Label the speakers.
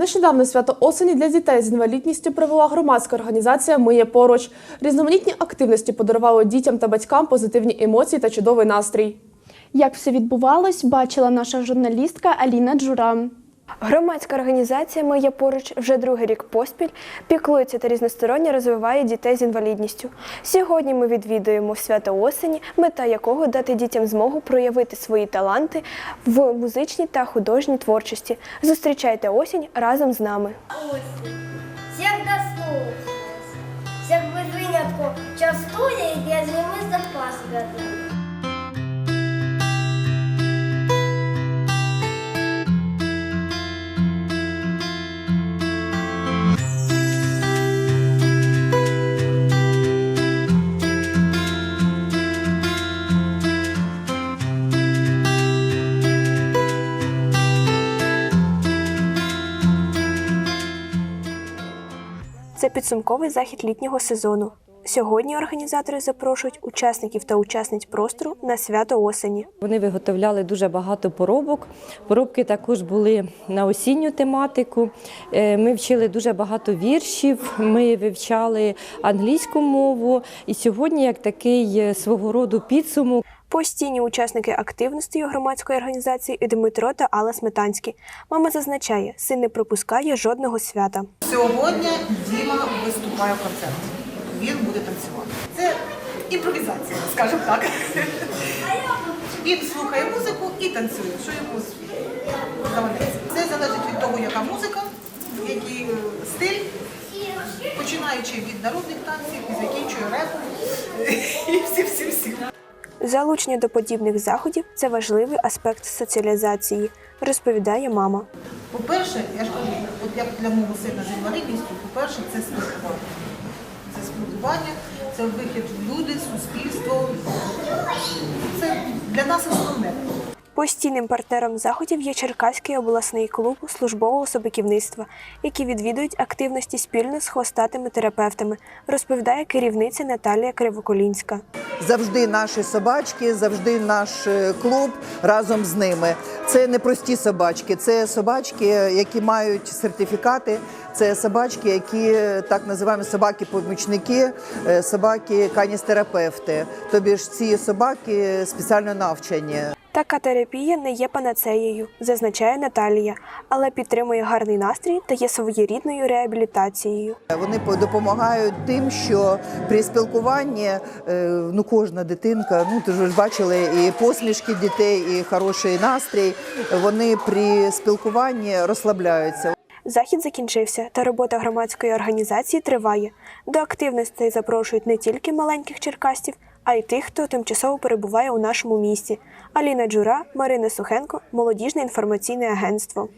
Speaker 1: Нещодавно свято осені для дітей з інвалідністю провела громадська організація Ми є поруч. Різноманітні активності подарували дітям та батькам позитивні емоції та чудовий настрій.
Speaker 2: Як все відбувалось, бачила наша журналістка Аліна Джура.
Speaker 3: Громадська організація Моє поруч вже другий рік поспіль піклується та різносторонньо розвиває дітей з інвалідністю. Сьогодні ми відвідуємо свято осені, мета якого дати дітям змогу проявити свої таланти в музичній та художній творчості. Зустрічайте осінь разом з нами.
Speaker 4: осінь. Всіх дослухалась. Всіх без винятку частує і для зими запас готує.
Speaker 3: Це підсумковий захід літнього сезону. Сьогодні організатори запрошують учасників та учасниць простору на свято осені.
Speaker 5: Вони виготовляли дуже багато поробок. Поробки також були на осінню тематику. Е, Ми вчили дуже багато віршів, ми вивчали англійську мову. І сьогодні, як такий е, свого роду підсумок,
Speaker 3: Постійні учасники активності громадської організації Дмитро та Алла Сметанські. Мама зазначає, син не пропускає жодного свята.
Speaker 6: Сьогодні Діма виступає в концерті. Він буде танцювати. Це імпровізація, скажімо так. Він слухає музику і танцює, що йому заманеться. Це залежить від того, яка музика, який е, стиль, починаючи від народних танців і закінчує репом. І всім-всім-всім.
Speaker 3: Залучення до подібних заходів це важливий аспект соціалізації, розповідає мама.
Speaker 6: По-перше, я ж кажу, от як для мого сина з інвалідністю, по-перше, це спілкування. Це спілкування, це вихід в люди, суспільство. Це для нас основне.
Speaker 3: Постійним партнером заходів є Черкаський обласний клуб службового собаківництва, які відвідують активності спільно з хвостатими терапевтами, розповідає керівниця Наталія Кривоколінська.
Speaker 7: завжди наші собачки, завжди наш е, клуб разом з ними. Це не прості собачки, це собачки, які мають сертифікати. Це собачки, які так називаємо собаки-помічники, е, собаки каністерапевти. Тобі ж ці собаки спеціально навчені.
Speaker 3: Така терапія не є панацеєю, зазначає Наталія, але підтримує гарний настрій та є своєрідною реабілітацією.
Speaker 7: Вони по- допомагають тим, що при спілкуванні е, ну кожна дитинка, ну ти ж бачили і посмішки дітей, і хороший настрій. Вони при спілкуванні розслабляються.
Speaker 3: Захід закінчився, та робота громадської організації триває. До активностей запрошують не тільки маленьких черкастів, а й тих, хто тимчасово перебуває у нашому місті. Аліна Джура, Марина Сухенко, молодіжне інформаційне агентство.